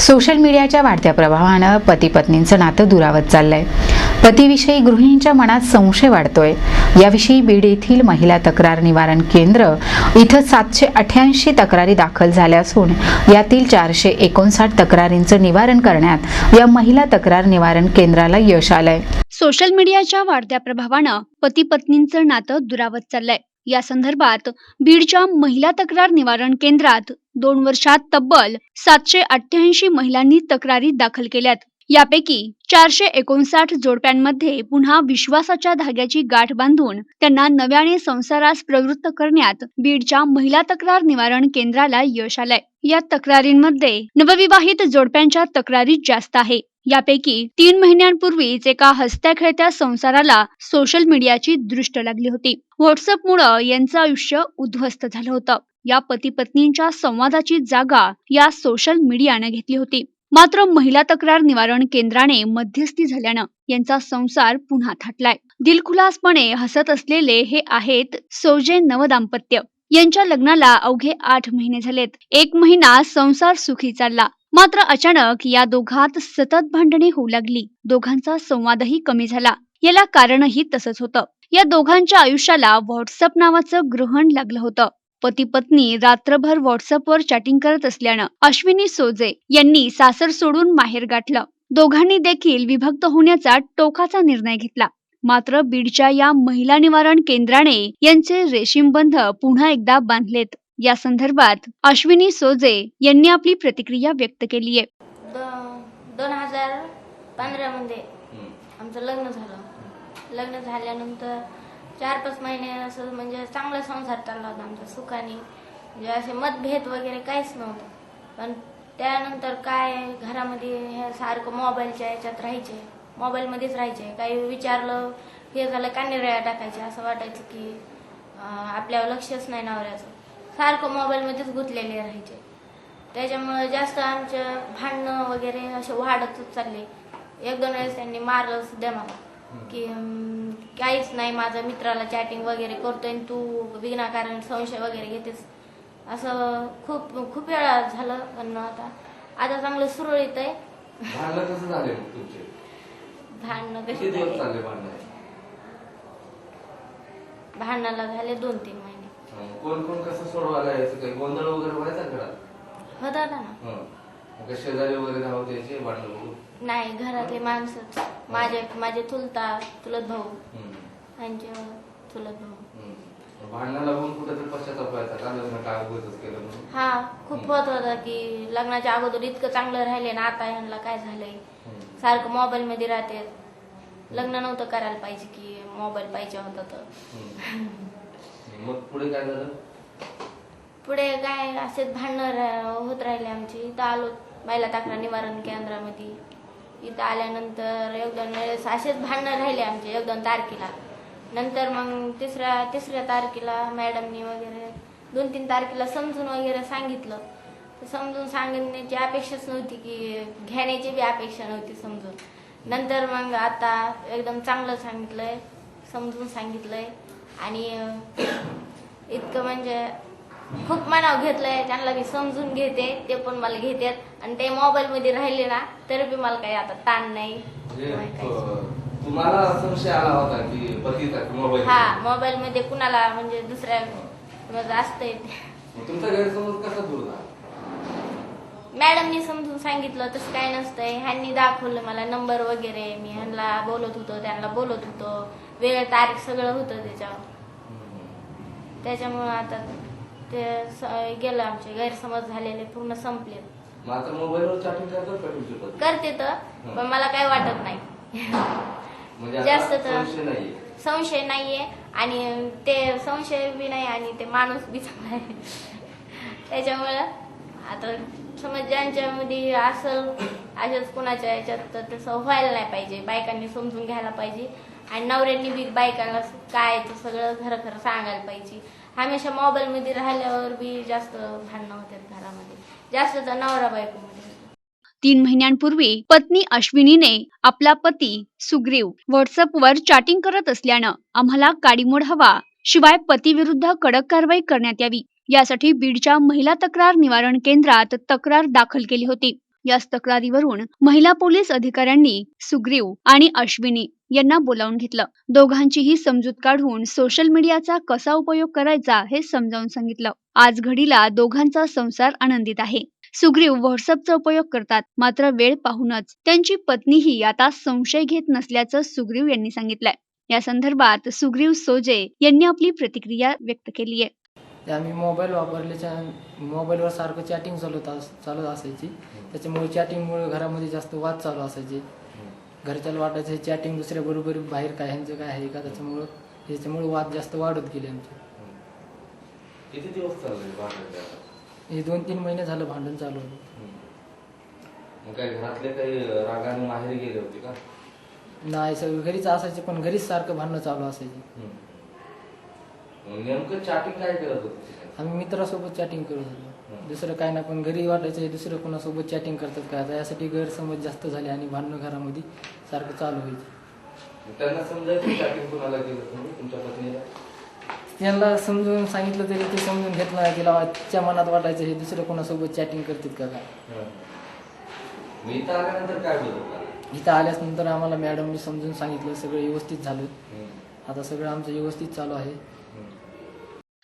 Social मीडियाच्या वाढत्या प्रभावानं पती पत्नींचं नातं दुरावत चाललंय. पतीविषयी गृहिणींच्या मनात संशय वाढतोय. याविषयी बीड येथील महिला तक्रार निवारण केंद्र इथं सातशे अठ्याऐंशी तक्रारी दाखल झाल्या असून यातील चारशे एकोणसाठ तक्रारींचं निवारण करण्यात या महिला तक्रार निवारण केंद्राला यश आलंय. सोशल मीडियाच्या वाढत्या प्रभावानं पती पत्नींचं नातं दुरावत चाललंय. या संदर्भात बीडच्या महिला तक्रार निवारण केंद्रात दोन वर्षात तब्बल सातशे अठ्ठ्याऐंशी महिलांनी तक्रारी दाखल केल्यात. यापैकी चारशे एकोणसाठ जोडप्यांमध्ये पुन्हा विश्वासाच्या धाग्याची गाठ बांधून त्यांना नव्याने संसारास प्रवृत्त करण्यात बीडच्या महिला तक्रार निवारण केंद्राला यश आलंय. या तक्रारींमध्ये नवविवाहित जोडप्यांच्या तक्रारी जास्त आहे. यापैकी तीन महिन्यांपूर्वीच एका हसत्या खेळत्या संसाराला सोशल मीडियाची दृष्ट लागली होती. व्हॉट्सअपमुळं यांचं आयुष्य उद्ध्वस्त झालं होतं. या पती पत्नींच्या संवादाची जागा या सोशल मीडियानं घेतली होती. मात्र महिला तक्रार निवारण केंद्राने मध्यस्थी झाल्यानं यांचा संसार पुन्हा थाटलाय. दिलखुलासपणे हसत असलेले हे आहेत सोजे नवदाम्पत्य यांच्या लग्नाला अवघे आठ महिने झालेत. एक महिना संसार सुखी चालला. मात्र अचानक या दोघात सतत भांडणे होऊ लागली. दोघांचा संवादही कमी झाला. याला कारणही तसंच होतं. या दोघांच्या आयुष्याला व्हॉट्सअप नावाचं ग्रहण लागलं होतं. पती पत्नी रात्रभर व्हॉट्सअपवर चॅटिंग करत असल्यानं अश्विनी सोजे यांनी सासर सोडून माहेर गाठलं. दोघांनी देखील विभक्त होण्याचा टोकाचा निर्णय घेतला. मात्र बीडच्या या महिला निवारण केंद्राने यांचे रेशीमबंध पुन्हा एकदा बांधलेत. या संदर्भात अश्विनी सोजे यांनी आपली प्रतिक्रिया व्यक्त केली आहे. दोन हजार पंधरामध्ये आमचं लग्न झालं. लग्न झाल्यानंतर चार पाच महिने असं म्हणजे चांगला संसार चालला होता आमचा सुखाने. म्हणजे असे मतभेद वगैरे काहीच नव्हतं. पण त्यानंतर काय घरामध्ये हे सारखं मोबाईलच्या याच्यात राहायचे. मोबाईलमध्येच राहायचे. काही विचारलं हे झालं का कानेरळ्या टाकायचे. असं वाटायचं की आपल्यावर लक्षच नाही नवऱ्याचं. सारखं मोबाईलमध्येच गुंतलेले राहायचे. त्याच्यामुळे जास्त आमचं भांडणं वगैरे असे वाढतच चालले. एक दोन वेळेस त्यांनी मारलं सुद्धा मला. की काहीच नाही माझं मित्राला चॅटिंग वगैरे करतोय आणि तू विनाकारण संशय वगैरे घेतेस. असं खूप खूप वेळा झालं पण आता आता चांगलं सुरळीत आहे. भांडणं कशी भांडणाला झाले दोन तीन महिने. हं, कोण कोण कसं सोडवायला यायचं काही गोंधळ वगैरे व्हायचा घरात? होता ना. हं. मग काय शेजारी वगैरे भांडणं बघून नाही घरातले माणसंच माझे माझे चुलता चुलत भाऊ. हं, त्यांचे चुलत भाऊ. हं. मग भांडणाला बघून कुठेतरी पश्चाताप व्हायचा का? लग्न काय केलं म्हणून? हा खूप होत होता की लग्नाच्या अगोदर इतकं चांगलं राहिले ना आता ह्यांना काय झालंय? हं. सारखं मोबाईल मध्ये राहते. लग्न नव्हतं करायला पाहिजे की मोबाईल पाहिजे होता तर. हं. मग पुढे काय झालं? पुढे काय असेच भांडणं रा- होत राहिले आमची. इथं आलो महिला तक्रार निवारण केंद्रामध्ये. इथं आल्यानंतर एक दोन वेळेस असेच भांडणं राहिले आमचे एक दोन तारखेला. नंतर मग तिसऱ्या तिसऱ्या तारखेला मॅडमनी वगैरे दोन तीन तारखेला समजून वगैरे सांगितलं. तर समजून सांगण्याची अपेक्षाच नव्हती की घेण्याची बी अपेक्षा नव्हती समजून. नंतर मग आता एकदम चांगलं सांगितलंय समजून सांगितलंय. आणि अं, इतकं म्हणजे खूप मनाव घेतलंय त्यांना मी समजून घेते ते पण मला घेतात आणि ते मोबाईल मध्ये राहिले ना तरी बी मला काही आता ताण नाही. म्हणजे तुम्हाला संशय आला होता की मोबाईल हा मोबाईल मध्ये कुणाला म्हणजे दुसऱ्या असतंय तुमचा गैरसमज कसा दूर झाला? मॅडमनी समजून सांगितलं तसं काय नसतंय. ह्यांनी दाखवलं मला नंबर वगैरे. मी ह्यांना बोलत होतो त्यांना बोलत होतो. वेळ तारीख सगळं होतं त्याच्यावर. त्याच्यामुळं आता ते स- गेलं आमचे गैरसमज झालेले पूर्ण संपले. मग आता मोबाईलवर चॅटिंग करतात का तुमची पती करते तर पण मला काय वाटत नाही. म्हणजे आता जास्त तर- संशय नाहीये. संशय नाहीये आणि ते संशय बी नाही आणि ते माणूस बी चांगला आहे. त्याच्यामुळं आता समज ज्यांच्यामध्ये असल अशाच कुणाच्या याच्यात तर तसं व्हायला नाही पाहिजे. बायकांनी समजून घ्यायला पाहिजे. आणि नवऱ्यांनी बी बायकांना काय ते सगळं खरं खरं सांगायला पाहिजे. हमेशा मोबाईलमध्ये राहिल्यावर बी जास्त भांडणं होतात घरामध्ये. जास्त तर नवरा बायकोमध्ये. तीन महिन्यांपूर्वी पत्नी अश्विनीने आपला पती सुग्रीव व्हॉट्सअपवर चॅटिंग करत असल्यानं आम्हाला काडीमोड हवा शिवाय पतीविरुद्ध कडक कारवाई करण्यात यावी. यासाठी बीडच्या महिला तक्रार निवारण केंद्रात तक्रार दाखल केली होती. याच तक्रारीवरून महिला पोलीस अधिकाऱ्यांनी सुग्रीव आणि अश्विनी यांना बोलावून घेतलं. दोघांचीही समजूत काढून सोशल मीडियाचा कसा उपयोग करायचा हे समजावून सांगितलं. आज घडीला दोघांचा संसार आनंदित आहे. सुग्रीव व्हॉट्सअपचा उपयोग करतात. मात्र वेळ पाहूनच त्यांची पत्नीही आता संशय घेत नसल्याचं सुग्रीव यांनी सांगितलंय. या संदर्भात सुग्रीव सोजे यांनी आपली प्रतिक्रिया व्यक्त केली आहे. आम्ही मोबाईल वापरल्याच्या मोबाईलवर सारखं चॅटिंग चालू चालत असायची. त्याच्यामुळे चॅटिंगमुळे घरामध्ये जास्त वाद चालू असायचे. घरच्याला वाटायचं हे चॅटिंग दुसऱ्या बरोबर बाहेर काय ह्यांचं काय आहे का? त्याच्यामुळं त्याच्यामुळे वाद जास्त वाढत गेले आमचे. किती दिवस चालले भांडण? हे दोन तीन महिने झालं भांडण चालू होतं मग काय घरातले काही रागाने माहेरी गेले होते का? नाही सगळं घरीच असायचे पण घरीच सारखं भांडणं चालू असायची. मग नेमकं चॅटिंग काय करत होते ते? आम्ही मित्रासोबत चॅटिंग करत होतो. दुसरं काय नाही पण घरी वाटायचं हे दुसरं कोणासोबत चॅटिंग करतात काय आता यासाठी गैरसमज जास्त झाले आणि भांडणं घरामध्ये सारखं चालू व्हायचं मग त्यांना समजायचं चॅटिंग कुणाला केलं तुम्ही तुमच्या पत्नीला? त्यांना समजून सांगितलं तरी ते समजून घेत नाही तिला तिच्या मनात वाटायचं हे दुसरं कोणासोबत चॅटिंग करतात का काय? मी इथं आल्यानंतर काय इथं आल्यास नंतर आम्हाला मॅडमनी समजून सांगितलं सगळं व्यवस्थित झालं. आता सगळं आमचं व्यवस्थित चालू आहे.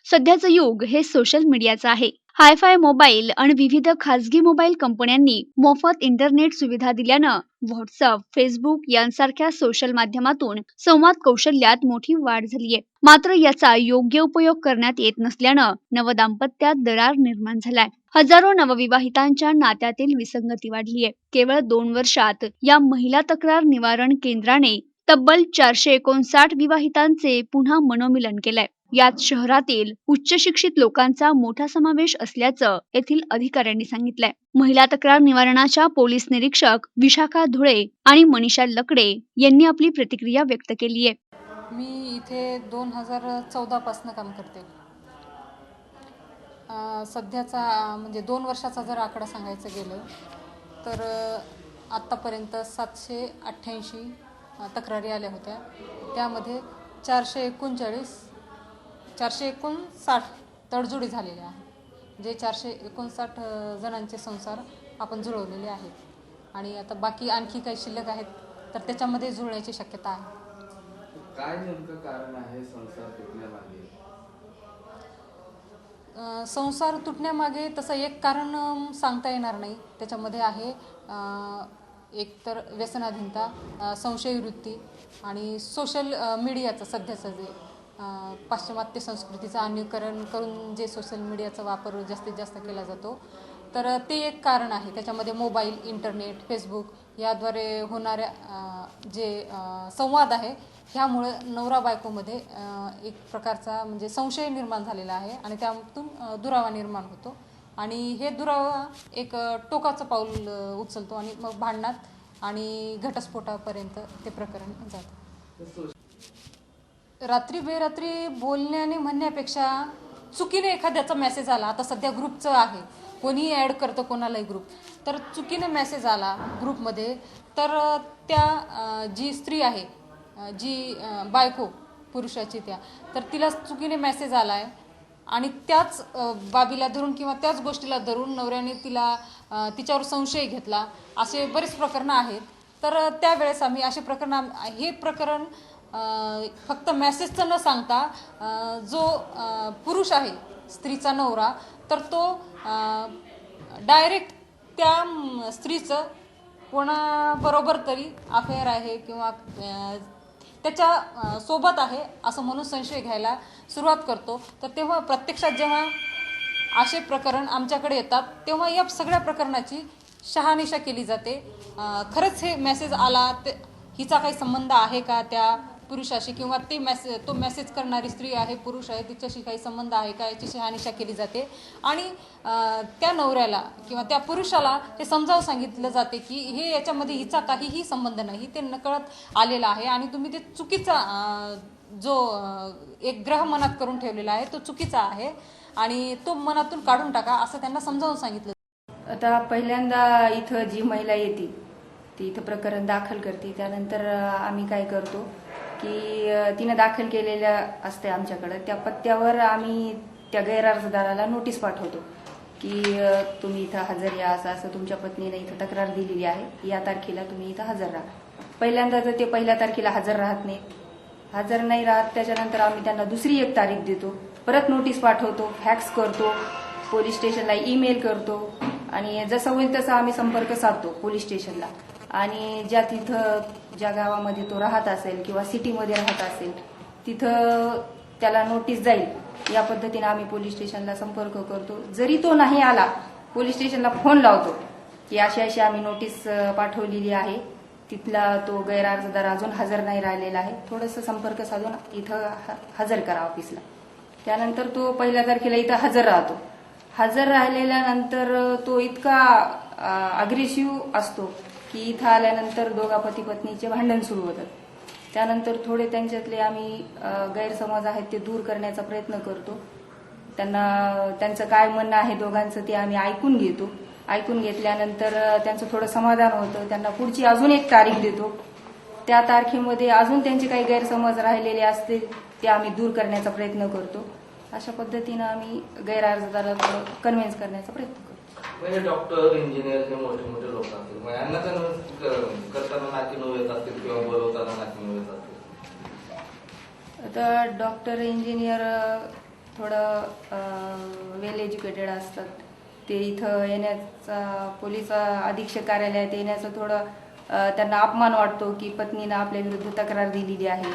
सध्याचं युग हे सोशल मीडियाचं आहे. हायफाय मोबाईल आणि विविध खासगी मोबाईल कंपन्यांनी मोफत इंटरनेट सुविधा दिल्यानं व्हॉट्सअप फेसबुक यांसारख्या सोशल माध्यमातून संवाद कौशल्यात मोठी वाढ झालीय मात्र याचा योग्य उपयोग करण्यात येत नसल्यानं नवदाम्पत्यात दरार निर्माण झालाय. हजारो नवविवाहितांच्या नात्यातील विसंगती वाढलीय केवळ दोन वर्षात या महिला तक्रार निवारण केंद्राने तब्बल चारशे एकोणसाठ विवाहितांचे पुन्हा मनोमिलन केलंय. यात शहरातील उच्च शिक्षित लोकांचा मोठा समावेश असल्याचं येथील अधिकाऱ्यांनी सांगितलंय. महिला तक्रार निवारणाच्या पोलीस निरीक्षक विशाखा धुळे आणि मनीषा लकडे यांनी आपली प्रतिक्रिया व्यक्त केली आहे. मी इथे दोन हजार चौदापासनं काम करते. सध्याचा म्हणजे दोन वर्षाचा जर आकडा सांगायचं गेलं तर आत्तापर्यंत सातशे अठ्ठ्याऐंशी तक्रारी आल्या होत्या. त्यामध्ये चारशे एकोणचाळीस चारशे एकोणसाठ तडजोडी झालेल्या आहेत. जे चारशे एकोणसाठ जणांचे संसार आपण जुळवलेले आहेत. आणि आता बाकी आणखी काही शिल्लक आहेत तर त्याच्यामध्ये जुळण्याची शक्यता आहे. काय नेमकं कारण आहे संसार तुटण्यामागे? संसार तुटण्यामागे तसं एक कारण सांगता येणार नाही. त्याच्यामध्ये आहे अ, एक तर व्यसनाधीनता संशयवृत्ती आणि सोशल मीडियाचं सध्याचं जे पाश्चिमात्य संस्कृतीचं अनुकरण करून जे सोशल मीडियाचा वापर जास्तीत जास्त केला जातो. तर ते एक कारण आहे. त्याच्यामध्ये मोबाईल इंटरनेट फेसबुक याद्वारे होणाऱ्या जे संवाद आहे ह्यामुळे नवरा बायकोमध्ये एक प्रकारचा म्हणजे संशय निर्माण झालेला आहे आणि त्यातून दुरावा निर्माण होतो. आणि हे दुरावा एक टोकाचं पाऊल उचलतो आणि मग भांडणात आणि घटस्फोटापर्यंत ते प्रकरण जातं. रात्री बेरात्री बोलण्याने म्हणण्यापेक्षा चुकीने एखाद्याचा मेसेज आला आता सध्या ग्रुपचं आहे कोणीही ॲड करतं कोणालाही ग्रुप तर चुकीने मेसेज आला ग्रुपमध्ये तर त्या जी स्त्री आहे जी बायको पुरुषाची त्या तर तिला चुकीने मेसेज आला आहे आणि त्याच बाबीला धरून किंवा त्याच गोष्टीला धरून नवऱ्याने तिला तिच्यावर संशय घेतला असे बरेच प्रकरणं आहेत. तर त्यावेळेस आम्ही असे प्रकरण हे प्रकरण फक्त मॅसेजचं न सांगता जो पुरुष आहे स्त्रीचा नवरा तर तो डायरेक्ट त्या स्त्रीचं कोणाबरोबर तरी अफेअर आहे किंवा त्याच्या सोबत आहे असं म्हणून संशय घ्यायला सुरुवात करतो. तर तेव्हा प्रत्यक्षात जेव्हा असे प्रकरण आमच्याकडे येतात तेव्हा या सगळ्या प्रकरणाची शहानिशा केली जाते. खरंच हे मेसेज आला ते हिचा काही संबंध आहे का त्या पुरुषाशी किंवा ते मेसेज तो मेसेज करणारी स्त्री आहे पुरुष आहे तिच्याशी काही संबंध आहे का? याची शहानिशा केली जाते. आणि त्या नवऱ्याला किंवा त्या पुरुषाला हे समजावून सांगितलं जाते की हे याच्यामध्ये हिचा काहीही संबंध नाही ते नकळत आलेलं आहे आणि तुम्ही ते चुकीचा जो एक ग्रह मनात करून ठेवलेला आहे तो चुकीचा आहे आणि तो मनातून काढून टाका असं त्यांना समजावून सांगितलं आता पहिल्यांदा इथं जी महिला येते ती इथं प्रकरण दाखल करते. त्यानंतर आम्ही काय करतो की तिनं दाखल केलेल्या असते आमच्याकडं. त्या पत्त्यावर आम्ही त्या गैरअर्जदाराला नोटीस पाठवतो की तुम्ही इथं हजर या असं असं तुमच्या पत्नीने इथं तक्रार दिलेली आहे. या तारखेला तुम्ही इथं हजर राहा. पहिल्यांदा तर ते पहिल्या तारखेला हजर राहत नाहीत हजर नाही राहत त्याच्यानंतर आम्ही त्यांना दुसरी एक तारीख देतो. परत नोटीस पाठवतो फॅक्स करतो पोलीस स्टेशनला ईमेल करतो आणि जसं होईल तसं आम्ही संपर्क साधतो पोलीस स्टेशनला. आणि ज्या तिथं ज्या गावामध्ये तो राहत असेल किंवा सिटीमध्ये राहत असेल तिथं त्याला नोटीस जाईल. या पद्धतीने आम्ही पोलीस स्टेशनला संपर्क करतो. जरी तो नाही आला पोलीस स्टेशनला फोन लावतो की अशी अशी आम्ही नोटीस पाठवलेली आहे. तिथला तो गैरअर्जदार अजून हजर नाही राहिलेला आहे. थोडंसं संपर्क साधून इथं ह- हजर करा ऑफिसला त्यानंतर तो पहिल्या तारखेला इथं हजर राहतो. हजर राहिलेल्यानंतर तो इतका अग्रेसिव्ह असतो. की इथं आल्यानंतर दोघा पती पत्नीचे भांडण सुरू होतात. त्यानंतर थोडे त्यांच्यातले आम्ही गैरसमज आहेत ते दूर करण्याचा प्रयत्न करतो. त्यांना त्यांचं काय म्हणणं आहे दोघांचं ते आम्ही ऐकून घेतो. ऐकून घेतल्यानंतर त्यांचं थोडं समाधान होतं. त्यांना पुढची अजून एक तारीख देतो. त्या तारखेमध्ये अजून त्यांचे काही गैरसमज राहिलेले असतील ते आम्ही दूर करण्याचा प्रयत्न करतो. अशा पद्धतीनं आम्ही गैरअर्जदाराला कन्व्हिन्स करण्याचा प्रयत्न करतो. म्हणजे डॉक्टर इंजिनियर हे मोठे मोठे लोक असतील. मग यांना कन्व्हिन्स करताना नाकी नऊ येत असतील किंवा बोलवताना नाकी नऊ येत असतील. आता डॉक्टर इंजिनियर थोडं वेल एज्युकेटेड असतात. ते इथं येण्याचा पोलीस अधीक्षक कार्यालयात येण्याचं थोडं त्यांना अपमान वाटतो की पत्नीनं आपल्या विरुद्ध तक्रार दिलेली आहे.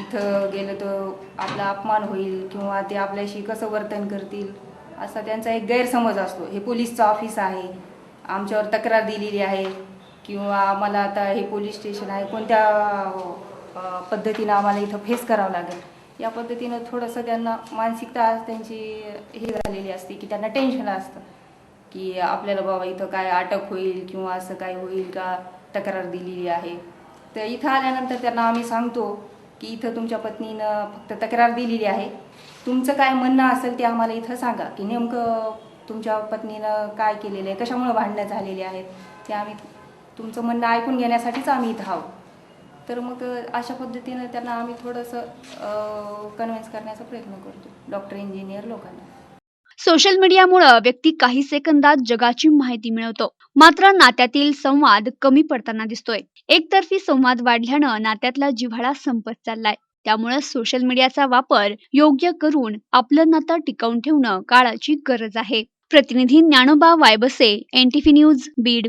इथं गेलं तर आपला अपमान होईल किंवा ते आपल्याशी कसं वर्तन करतील? असा त्यांचा एक गैरसमज असतो. हे पोलीसचं ऑफिस आहे. आमच्यावर तक्रार दिलेली आहे. किंवा आम्हाला आता हे पोलीस स्टेशन आहे. कोणत्या पद्धतीनं आम्हाला इथं फेस करावं लागेल? या पद्धतीनं थोडंसं त्यांना मानसिकता त्यांची हे झालेली असते की त्यांना टेन्शन असतं. की आपल्याला बाबा इथं काय अटक होईल किंवा असं काय होईल का तक्रार दिलेली आहे. तर इथं आल्यानंतर त्यांना आम्ही सांगतो की इथं तुमच्या पत्नीनं फक्त तक्रार दिलेली आहे. तुमचं काय म्हणणं असेल ते आम्हाला इथं सांगा की नेमकं तुमच्या पत्नीनं काय केलेलं आहे कशामुळे भांडणं झालेली आहेत ते आम्ही तुमचं म्हणणं ऐकून घेण्यासाठीच आम्ही इथं आहोत. तर मग अशा पद्धतीनं त्यांना आम्ही थोडंसं कन्व्हिन्स करण्याचा प्रयत्न करतो डॉक्टर इंजिनियर लोकांना. सोशल मीडियामुळे व्यक्ती काही सेकंदात जगाची माहिती मिळवतो. मात्र नात्यातील संवाद कमी पडताना दिसतोय. एकतर्फी संवाद वाढल्यानं नात्यातला जिव्हाळा संपत चाललाय. त्यामुळे सोशल मीडियाचा वापर योग्य करून आपलं नातं टिकवून ठेवणं काळाची गरज आहे. प्रतिनिधी ज्ञानोबा वायबसे एनटीव्ही न्यूज बीड.